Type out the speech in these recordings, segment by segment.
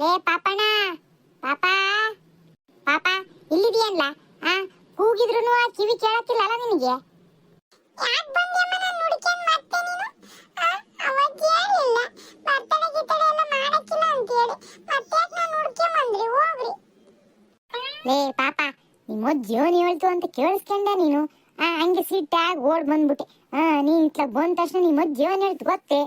ಲೇ, ಪಾಪಣ್ಣ. ಪಾಪ. ಪಾಪ ಇಲ್ಲಿದೆಯಲ್ಲ ಆ ಕೂಗಿದ್ರು ಕಿವಿ ಕೇಳತ್ತಿಲ್ಲಲ್ಲ ನಿನಗೆ? ಯಾಕೆ ನಾನು? ಹೋಗ್ರಿ. ಲೇ, ಪಾಪ, ನಿಮ್ಮ ಜೀವನ ಹೇಳ್ತು ಅಂತ ಕೇಳಿಸ್ಕೊಂಡೆ ನೀನು? ಆ, ಹಂಗೆ ಸಿಟ್ಟಾಗಿ ಓಡ್ ಬಂದ್ಬಿಟ್ಟೆ. ಆ, ನೀನ್ ಇತ್ಲಾಗ ಬಂದ ತಕ್ಷಣ ನಿಮ್ಮ ಜೀವನ ಹೇಳ್ತು ಗೊತ್ತೇ?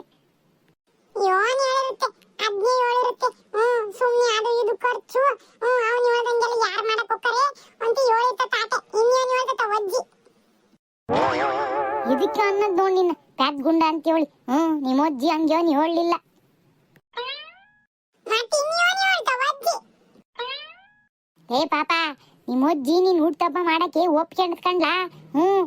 ಯೋನ್ ಹೇಳಿರುತ್ತೆ ಅದ್ನೇ ಹೇಳಿರುತ್ತೆ ಹ್ಮ್ ಸುಮ್ಮನೆ ಅದು ಇದು ಖರ್ಚು. ಹ್ಮ್ ಅವ್ನು ಹೇಳ್ದಂಗೆಲ್ಲ ಯಾರು ಮಾಡಕ್ ಹೋಗ್ತಾರೆ ಅಂತ ಹೇಳಿತ ತಾತೆ. ಇನ್ನೇನ್ ಹೇಳ್ತತ ಒಜ್ಜಿ ಇದಕ್ಕೆ ಅನ್ನೋದು ನೋಡಿ ನಿನ್ನ ಪ್ಯಾತ್ ಗುಂಡ ಅಂತ ಹೇಳಿ ಹ್ಮ್ ನಿಮ್ಮ ಅಜ್ಜಿ ಹಂಗೆ ಅವನು ಹೇಳಲಿಲ್ಲ. ಏ ಪಾಪ ನಿಮ್ಮ ಅಜ್ಜಿ ನೀನ್ ಹುಟ್ಟಪ್ಪ ಮಾಡಕ್ಕೆ ಒಪ್ಕೊಂಡ್ಕಂಡ್ಲಾ ಹ್ಮ್.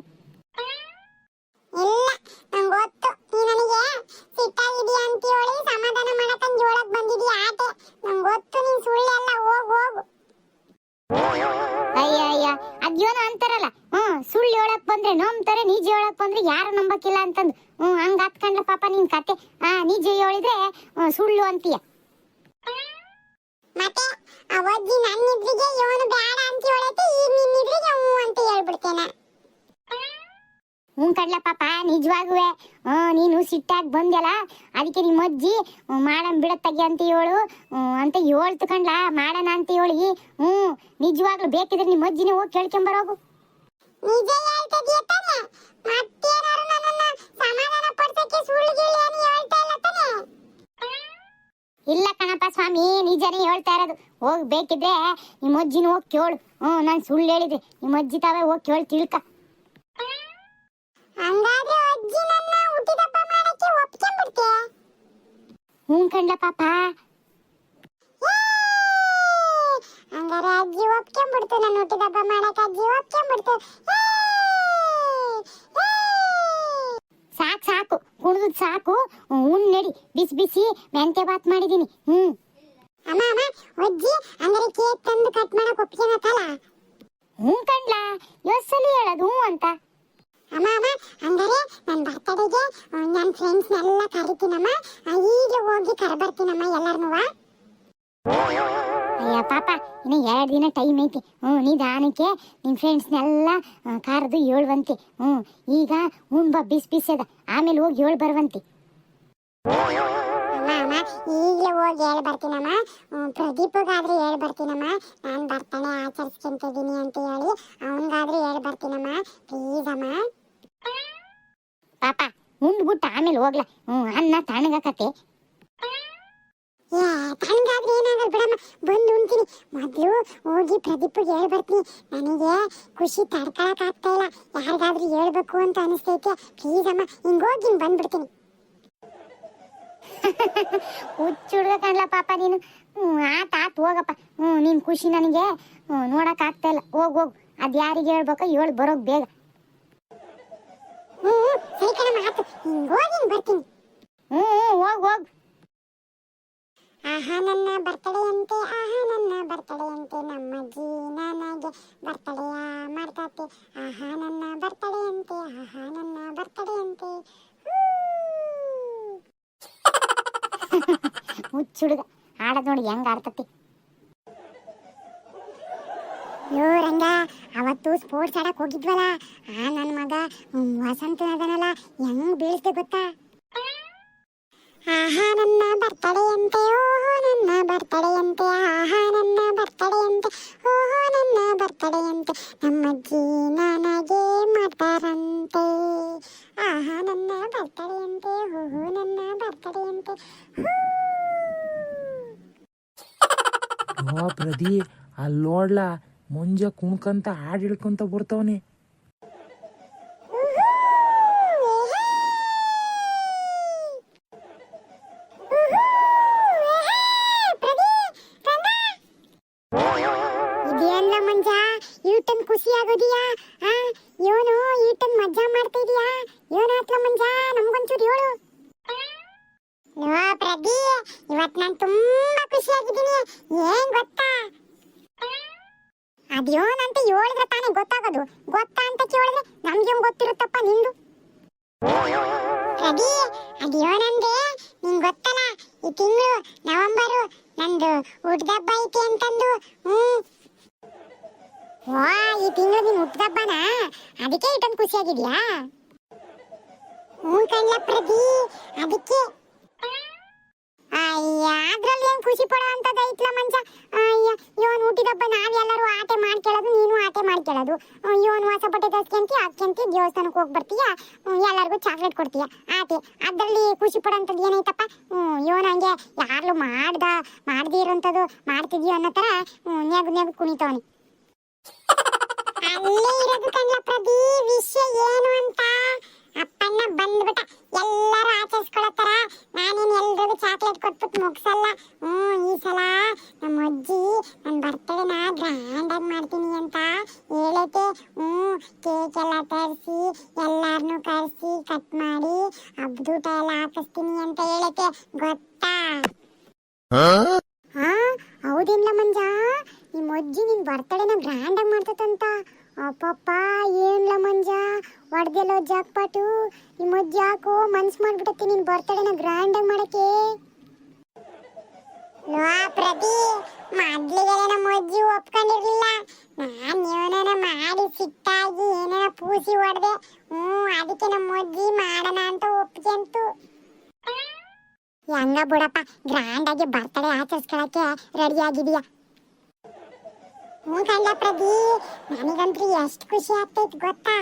ಅದ್ಯೋನ ಅಂತಾರಲ್ಲ. ಹ್ಮ್, ಸುಳ್ಳು ಹೇಳಕ್ ಬಂದ್ರೆ ನಂಬ್ತಾರೆ, ನಿಜ ಹೇಳಕ್ ಬಂದ್ರೆ ಯಾರು ನಂಬಕ್ಕಿಲ್ಲ ಅಂತಂದು. ಹ್ಮ್, ಹಂಗ ಹತ್ಕಂಡ್ಲ ಪಾಪ ನಿನ್ ಕತೆ. ಆ, ನಿಜ ಹೇಳಿದ್ರೆ ಸುಳ್ಳು ಅಂತೀಯ. ಮತ್ತೆ ಅವಜ್ಜಿ ನನ್ನ ಇದ್ರಿಗೆ ಇವನು ಬೇಡ ಅಂತ ನಿನ್ನ ಇದ್ರಿಗೆ ಹ್ಞೂ ಅಂತ ಹೇಳ್ಬಿಡ್ತೇನೆ ಹ್ಞೂ ಕಡ್ಲ ಪಾಪ ನಿಜವಾಗುವೆ. ನೀನು ಸಿಟ್ಟಾಗಿ ಬಂದ್ಯಲ್ಲ ಅದಕ್ಕೆ ನಿಮ್ಮ ಅಜ್ಜಿ ಬಿಡ ಬಿಡತ್ತಗೆ ಅಂತ ಹೇಳು. ಹ್ಮ್, ಅಂತ ಹೇಳ್ತು ಕಂಡ್ಲ ಮಾಡೋಣ ಅಂತ ಹೇಳಿ. ಹ್ಞೂ ನಿಜವಾಗ್ಲೂ ಬೇಕಿದ್ರೆ ನಿಮ್ಮ ಅಜ್ಜಿನೇ ಹೋಗಿ ಕೇಳ್ಕೊಂಬರೋಗು ನಿಜ ಹೇಳ್ತಿದ್ಯಾ ತಾನೆ? ಮತ್ತೇನಾರು ನನ್ನನ್ನ ಸಮಾಧಾನ ಪಡಿಸಕ್ಕೆ ಸುಳ್ಳು ಗಿಳ್ಳು ಏನು ಹೇಳ್ತಾ ಇಲ್ಲ ತಾನೆ? ಇಲ್ಲ ಕಣಪ್ಪ ಸ್ವಾಮಿ ನಿಜನೇ ಹೇಳ್ತಾ ಇರೋದು. ಹೋಗ್ ಬೇಕಿದ್ರೆ ನಿಮ್ಮ ಅಜ್ಜಿನ ಹೋಗಿ ಕೇಳು. ಹ್ಞೂ ನಾನು ಸುಳ್ಳು ಹೇಳಿದೆ ನಿಮ್ಮ ಅಜ್ಜಿ ತಾವೇ ಹೋಗಿ ಕೇಳಿ ತಿಳ್ಕ. ಹ್ಞೂ ಕಂಡ ಪಾಪ. ಹಂಗಾರೆ ಅಜ್ಜಿ ಒಪ್ಕೊಂಡ್ಬಿಡ್ತು ಹುಟ್ಟಿದ ಹಬ್ಬ ಮಾಡಕ್ಕೆ. ಅಜ್ಜಿ ಒಪ್ಕೊಂಡ್ಬಿಡ್ತು ಸಾಕು ಸಾಕು. ಕುಡ್ದು ಸಾಕು. ಉಣ್ ನಡಿ. ಬಿಸಿ ಬಿಸಿ. ಮೆಂತೆ ಬಾತ್ ಮಾಡಿದ್ದೀನಿ. ಹ್ಞೂ. ಅಮ್ಮ ಅಮ್ಮ ಅಜ್ಜಿ ಹಂಗಾರೆ ಕೇಕ್ ತಂದು ಕಟ್ ಮಾಡಕ್ಕೆ ಒಪ್ಕೊಂಡತ್ತಲ್ಲ ಹ್ಞೂ ಕಂಡ್ಲಾ ಯೋಸಲಿ ಹೇಳೋದು ಹ್ಞೂ ಅಂತ? ಅಮ್ಮ ಅಮ್ಮ ಹಂಗಾರೆ ನನ್ನ ಬರ್ತಡೆಗೆ ನನ್ನ ಫ್ರೆಂಡ್ಸ್ನೆಲ್ಲ ಕರಿತೀನಮ್ಮ. ಈಗ ಹೋಗಿ ಕರ್ಬರ್ತೀನಮ್ಮ ಎಲ್ಲರನ್ನೂ ಅಯ್ಯ ಪಾಪ, ಇನ್ನು ಎರಡು ದಿನ ಟೈಮ್ ಐತಿ. ಹ್ಞೂ, ನಿಧಾನಕ್ಕೆ ನಿಮ್ಮ ಫ್ರೆಂಡ್ಸ್ನೆಲ್ಲ ಕರೆದು ಹೇಳುವಂತೆ ಹ್ಞೂ, ಈಗ ಉಂಬ ಬಿಸ್ ಬಿಸಿ ಅದ. ಆಮೇಲೆ ಹೋಗಿ ಹೇಳಿ ಬರುವಂತೆ. ಅಮ್ಮ ಈಗಲೇ ಹೋಗಿ ಹೇಳಿ ಬರ್ತೀನಮ್ಮ. ಪ್ರದೀಪಗಾದ್ರೆ ಹೇಳಿ ಬರ್ತೀನಮ್ಮ. ನಾನು ಬರ್ತಾನೆ ಆಚರಿಸ್ಕೊಂತಿದ್ದೀನಿ ಅಂತ ಹೇಳಿ ಅವನಿಗಾದ್ರೆ ಹೇಳಿ ಬರ್ತೀನಮ್ಮ. ಪ್ಲೀಸ್ ಅಮ್ಮ. ಪಾಪ. ಉಂಡ್ಬಿಟ್ಟು ಆಮೇಲೆ ಹೋಗ್ಲ. ಹ್ಮ್ ಅನ್ನ ತಣ್ಣಗಾಕತ್ತೆ ತಣ್ಣಗಾದ್ರೆ ಏನಾಗಲ್ಲ ಬಿಡಮ್ಮ. ಬಂದು ಉಣ್ತೀನಿ. ಮೊದಲು ಹೋಗಿ ಪ್ರದೀಪ್ಗೆ ಹೇಳಿ ಬರ್ತೀನಿ ನನಗೆ ಖುಷಿ ತಡ್ಕೊಳಕ್ ಆಗ್ತಾ ಇಲ್ಲ. ಯಾರಿಗಾದ್ರೂ ಹೇಳ್ಬೇಕು ಅಂತ ಅನಿಸ್ತೈತೆ. ಪ್ಲೀಸ್ ಅಮ್ಮ ಹಿಂಗೋಗಿ ಬಂದ್ಬಿಡ್ತೀನಿ. ಹುಚ್ಚುಡ್ಗ ಕಣ್ಲ ಪಾಪ ನೀನು. ಹ್ಮ್ ಆತ ಆತ್ ಹೋಗಪ್ಪ. ಹ್ಞೂ ನಿನ್ ಖುಷಿ ನನಗೆ. ಹ್ಮ್ ನೋಡಕ್ ಆಗ್ತಾ ಇಲ್ಲ. ಹೋಗ್ ಹೋಗ್. ಅದ್ ಯಾರಿಗೆ ಹೇಳ್ಬೇಕೋ ಹೇಳಿ ಬರೋಕ್ ಬೇಗ. ಹ್ಞೂ ಸರಿ ಕಣಮ್ಮ ಆತು. ಹಿಂಗೋಗಿ ಬರ್ತೀನಿ. ಹ್ಞೂ ಹ್ಞೂ ಹೋಗ್ ಹೋಗ್. ಆಹಾ ನನ್ನ ಬರ್ತಡೇ ಅಂತೆ ಆಹಾ ನನ್ನ ಬರ್ತಡೇ ಅಂತೆ. ನಮ್ಮಜ್ಜಿ ನನಗೆ ಬರ್ತಡೆಯ ಮಾಡ್ತತೆ. ಆಹಾ ನನ್ನ ಬರ್ತಡೇ ಅಂತೆ ಆಹಾ ನನ್ನ ಬರ್ತಡೇ ಅಂತೆ. ಹುಚ್ಚುಡುಗ. ಆಡದ್ ನೋಡಿ ಹೆಂಗ್ ಆಡ್ತತಿ ಯೋ ರಂಗ, ಅವತ್ತು ಸ್ಪೋರ್ಟ್ಸ್ ಆಡಕ್ ಹೋಗಿದ್ವಲ್ಲ? ಆ ನನ್ನ ಮಗ ವಸಂತ ಅದನಲ್ಲ, ಹೆಂಗ್ ಬೀಳ್ತೆ ಗೊತ್ತಾ? ಆಹಾ, ನನ್ನ ಬರ್ತಡೇ ಓಹೋ, ನನ್ನ ಬರ್ತಡೇ ಆಹಾ, ನನ್ನ ಬರ್ತಡೇ ಓಹೋ, ನನ್ನ ಬರ್ತಡೇ ಅಂತೆ ನಮ್ಮಜ್ಜಿ ನನಗೆ ಮಾಡ್ತಾರಂತೆ. ಆಹಾ, ನನ್ನ ಬರ್ತಡೇ ಓಹೋ, ನನ್ನ ಬರ್ತಡೇ ಅಂತೆ ಓ ಪ್ರದಿ ಅಲ್ಲಿ ನೋಡ್ಲಾ ಮುಂಜೆ ಕುಣ್ಕಂತ ಹಾಡು ಹಿಡ್ಕೊಂತ ಬರ್ತಾವನೆ. ಇವನು ಮಜಾ ಹೇಳು ನೋ ಪ್ರದಿ ಇವತ್ ನಾನು ತುಂಬಾ ಖುಷಿಯಾಗಿದ್ದೀನಿ. ಏನ್ ಗೊತ್ತಾ? ಅದೇನಂತ ಹೇಳಿದ್ರೆ ತಾನೇ ಗೊತ್ತಾಗೋದು. ಗೊತ್ತಾ ಅಂತ ಕೇಳಿದ್ರೆ ನಮ್ಗೆ ಗೊತ್ತಿರುತ್ತಪ್ಪ ನಿಂದು? ರವಿ, ಅದ್ಯೋ ನಿಂಗೆ ಗೊತ್ತಲ್ಲ, ಈ ತಿಂಗಳು ನವೆಂಬರ್ ನಂದು ಹುಟ್ದಬ್ಬ ಐತಿ ಅಂತಂದು. ಹ್ಮ್. ವಾ, ಈ ತಿಂಗಳು ನಿನ್ ಹುಟ್ದಬ್ಬನಾ? ಅದಕ್ಕೆ ಇಟ್ಟೊಂದು ಖುಷಿಯಾಗಿದ್ಯಾ? ಹ್ಞೂ ಕಣ್ಲ ಪ್ರದಿ ಅದಕ್ಕೆ. ಅದ್ರಲ್ಲಿ ಏನ್ ಖುಷಿ ಪಡೋ ಅಂತದ ಐತ್ಲ ಮಂಜ ಇವನ್ ಹುಟ್ಟಿದಬ್ಬ ನಾವೆಲ್ಲರೂ ಆಟೆ ಮಾಡ್ಕೊಳ್ಳೋದು ನೀನು ಆಟೆ ಮಾಡ್ಕೊಳ್ಳೋದು ಇವನ್ ಹೊಸ ಬಟ್ಟೆ ತರ್ಸ್ಕೊಂತಿ, ಹಾಕ್ಕೊಂತಿ ದೇವಸ್ಥಾನಕ್ಕೆ ಹೋಗಿ ಬರ್ತೀಯ ಎಲ್ಲರಿಗೂ ಚಾಕ್ಲೇಟ್ ಕೊಡ್ತೀಯ. ಆಟೆ, ಅದ್ರಲ್ಲಿ ಖುಷಿ ಪಡೋಂಥದ್ದು ಏನೈತಪ್ಪ ಇವನ್ ಹಂಗೆ ಯಾರ್ಲು ಮಾಡ್ದ, ಮಾಡ್ದೇ ಇರೋಂಥದ್ದು ಮಾಡ್ತಿದ್ಯೋ ಅನ್ನೋ ತರ ನೆಗ್ ನೆಗ್ ಕುಣಿತವನಿ. ಅಲ್ಲೇ ಇರೋದು ಕಣ್ಲ ಪ್ರದಿ ವಿಷಯ ಏನು ಅಂತ? ಅಪ್ಪಣ್ಣ ಬಂದ್ಬಿಟ್ಟ. ಎಲ್ಲರೂ ಆಚರಿಸ್ಕೊಳತ್ತಾರ? ನಾನೇನು ಎಲ್ರಿಗೂ ಚಾಕ್ಲೇಟ್ ಕೊಟ್ಬಿಟ್ಟು ಮುಗ್ಸಲ್ಲ. ಹ್ಞೂ ಈ ಸಲ ನಮ್ಮ ಅಜ್ಜಿ ನನ್ನ ಬರ್ತಡೇನ ಗ್ರ್ಯಾಂಡ್ ಆಗಿ ಮಾಡ್ತೀನಿ ಅಂತ ಹೇಳೈತೆ ಹ್ಞೂ ಕೇಕ್ ಎಲ್ಲ ತರಿಸಿ ಎಲ್ಲಾರನ್ನೂ ಕರೆಸಿ ಕಟ್ ಮಾಡಿ ಹಬ್ಬದೂಟ ಎಲ್ಲ ಹಾಕಿಸ್ತೀನಿ ಅಂತ ಹೇಳೈತೆ ಗೊತ್ತಾ? ಹಾ? ಹೌದೇನ್ಲ ಮಂಜ? ನಿಮ್ಮ ಅಜ್ಜಿ ನಿನ್ ಬರ್ತಡೇನ ಗ್ರ್ಯಾಂಡ್ ಆಗಿ ಮಾಡ್ತದಂತ ಅಪ್ಪಪ್ಪ ಏನ್ಲ ಮಂಜ? ಹೊಡ್ದೆಲ್ಲೋ ಜಾಕ್ಪಾಟು. ನಿಮ್ಮ ಅಜ್ಜಿ ಯಾಕೋ ಮನ್ಸು ಮಾಡ್ಬಿಟ್ಟತಿ ನಿನ್ ಬರ್ತಡೇನ ಗ್ರ್ಯಾಂಡ್ ಆಗಿ ಮಾಡಕ್ಕೆ. ಲೋ ಪ್ರತಿ, ಮೊದ್ಲಿಗೆಲ್ಲ ನಮ್ಮ ಅಜ್ಜಿ ಒಪ್ಕೊಂಡಿರ್ಲಿಲ್ಲ. ನಾನ್ ಏನಾರ ಮಾಡಿ ಸಿಟ್ಟಾಗಿ ಏನೇನ ಪೂಸಿ ಹೊಡೆದೆ ಹ್ಞೂ, ಅದಕ್ಕೆ ನಮ್ಮ ಅಜ್ಜಿ ಮಾಡೋಣ ಅಂತ ಒಪ್ಕೊಂತು ಹೆಂಗ ಬಿಡಪ್ಪ ಗ್ರ್ಯಾಂಡ್ ಆಗಿ ಬರ್ತಡೇ ಆಚರಿಸ್ಕೊಳಕ್ಕೆ ರೆಡಿ ಆಗಿದೀಯ ಹ್ಞೂ ಕಂಡ ಪ್ರದಿ ನನಗಂತೂ ಎಷ್ಟು ಖುಷಿ ಆಗ್ತೈತೆ ಗೊತ್ತಾ?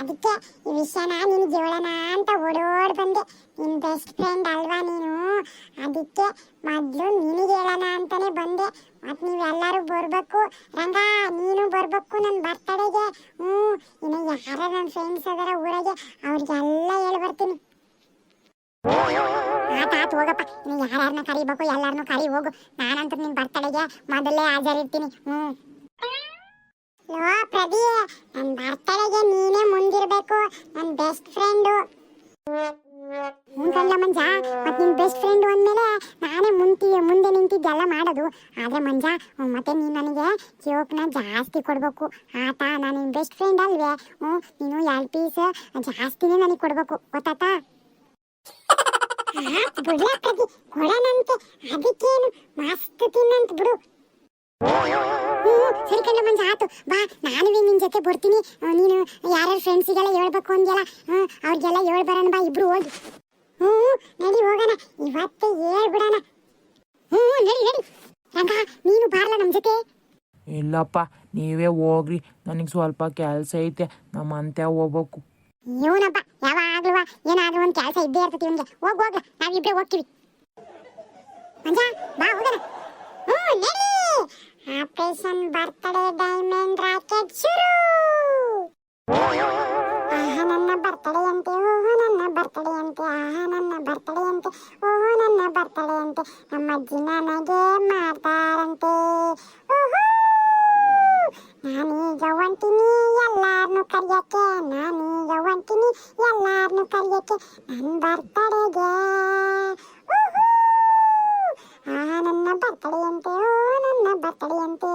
ಅದಕ್ಕೆ ಈ ವಿಷಯನ ನಿನಗೆ ಹೇಳೋಣ ಅಂತ ಓಡೋಡ್ ಬಂದೆ. ನಿನ್ ಬೆಸ್ಟ್ ಫ್ರೆಂಡ್ ಅಲ್ವಾ ನೀನು? ಅದಕ್ಕೆ ಮೊದಲು ನಿನಗೆ ಹೇಳೋಣ ಅಂತಾನೆ ಬಂದೆ. ಮತ್ತು ನೀವೆಲ್ಲರೂ ಬರಬೇಕು. ರಂಗ, ನೀನು ಬರಬೇಕು ನನ್ನ ಬರ್ತಡೆಗೆ. ಹ್ಞೂ, ಇನ್ನು ಯಾರ ನನ್ನ ಫ್ರೆಂಡ್ಸ್ ಅದರ ಊರಾಗೆ, ಅವ್ರಿಗೆಲ್ಲ ಹೇಳಿ ಬರ್ತೀನಿ. ಆತ ಆತ, ಹೋಗಪ್ಪ. ನೀನು ಯಾರ್ಯಾರನ್ನ ಕರಿಬೇಕು ಎಲ್ಲರನ್ನೂ ಕರಿ ಹೋಗು. ನಾನಂತೂ ನಿನ್ ಬರ್ತಡೆಗೆ ಮೊದಲೇ ಹಾಜರಿರ್ತೀನಿ. ಹ್ಞೂ. ಲೋ ಪ್ರದಿ ನನ್ನ ಬರ್ತಡೆಗೆ ನೀನೇ ಮುಂದಿರ್ಬೇಕು ನನ್ನ ಬೆಸ್ಟ್ ಫ್ರೆಂಡ್ ಹ್ಞೂ ಮಂಜ ಮತ್ತು ನಿನ್ನ ಬೆಸ್ಟ್ ಫ್ರೆಂಡ್ ಅಂದಮೇಲೆ ನಾನೇ ಮುಂತಿ, ಮುಂದೆ ನಿಂತಿದ್ದೆಲ್ಲ ಮಾಡೋದು. ಆದರೆ ಮಂಜ ಮತ್ತೆ ನೀನು ನನಗೆ ಜೋಕ್ನ ಜಾಸ್ತಿ ಕೊಡಬೇಕು. ಆತ ನಾನು ನಿನ್ನ ಬೆಸ್ಟ್ ಫ್ರೆಂಡ್ ಅಲ್ವೇ? ಹ್ಞೂ ನೀನು ಎರಡು ಪೀಸ್ ಜಾಸ್ತಿನೇ ನನಗೆ ಕೊಡ್ಬೇಕು. ಗೊತ್ತಾತ ಬಿಡ್ಲ ಪ್ರತಿ ಕೊಡನಂತೆ ಅದಕ್ಕೇನು? ಮಸ್ತ್ ತಿನ್ನಂತ ಬಿಡು. ಸರಿ ಕಂಡ ಮಂಜ ಆತು ಬಾ ನಾನು ನಿನ್ ಜೊತೆ ಬರ್ತೀನಿ. ನೀನು ಯಾರ್ಯಾರ ಫ್ರೆಂಡ್ಸಿಗೆಲ್ಲ ಹೇಳ್ಬೇಕು ಅಂದ್ಯಲ್ಲ ಅವ್ರಿಗೆಲ್ಲ ಹೇಳ್ ಬರೋಣ ಬಾ ಇಬ್ರು ಹೋಗಿ. ಹ್ಞೂ ನಡಿ ಹೋಗೋಣ. ಇವತ್ತು ಹೇಳ್ಬಿಡೋಣ. ಹ್ಞೂ ನಡಿ ನಡಿ. ರಂಗ ನೀನು ಬಾರ್ಲ ನಮ್ಮ ಜೊತೆ? ಇಲ್ಲಪ್ಪ ನೀವೇ ಹೋಗ್ರಿ. ನನಗೆ ಸ್ವಲ್ಪ ಕೆಲಸ ಐತೆ. ನಮ್ಮ ಅಂತೆ ಹೋಗ್ಬೇಕು. ಇವನಪ್ಪ ಯಾವಾಗ್ಲೂ ಏನಾದ್ರೂ ಒಂದು ಕೆಲಸ ಇದ್ದೇ ಇರ್ತೈತಿ ಇವನಿಗೆ. ಹೋಗ್ ಹೋಗ್ಲ ನಾವಿಬ್ರೇ ಹೋಗ್ತೀವಿ. ಮಂಜ ಬಾ ಹೋಗೋಣ. ಹ್ಞೂ ನಡಿ. ಆಪರೇಷನ್ ಬರ್ತಡೇ ಡೈಮಂಡ್ ರಾಕೆಟ್ ಶುರು! ಆಹಾ, ನನ್ನ ಬರ್ತಡೇ ಅಂತೆ, ಓಹೋ, ನನ್ನ ಬರ್ತಡೇ ಅಂತೆ, ಆಹಾ, ನನ್ನ ಬರ್ತಡೇ ಅಂತೆ, ಓಹೋ, ನನ್ನ ಬರ್ತಡೇ ಅಂತೆ. ನಮ್ಮ ಅಜ್ಜಿ ನನಗೆ ಮಾಡ್ತಾರಂತೆ. ಓಹೋ! ನಾನೀಗ ಹೊಂಟಿನಿ ಎಲ್ಲಾರನ್ನು ಕರಿಯಕ್ಕೆ, ನಾನೀಗ ಹೊಂಟಿನಿ ಎಲ್ಲಾರನ್ನು ಕರಿಯಕ್ಕೆ. ನನ್ನ ಬರ್ತಡೆಗೆ ಆ ನನ್ನ ಬರ್ತಡೆ ಅಂತೆ ಓ ನನ್ನ ಬರ್ತಡೆ ಅಂತೆ.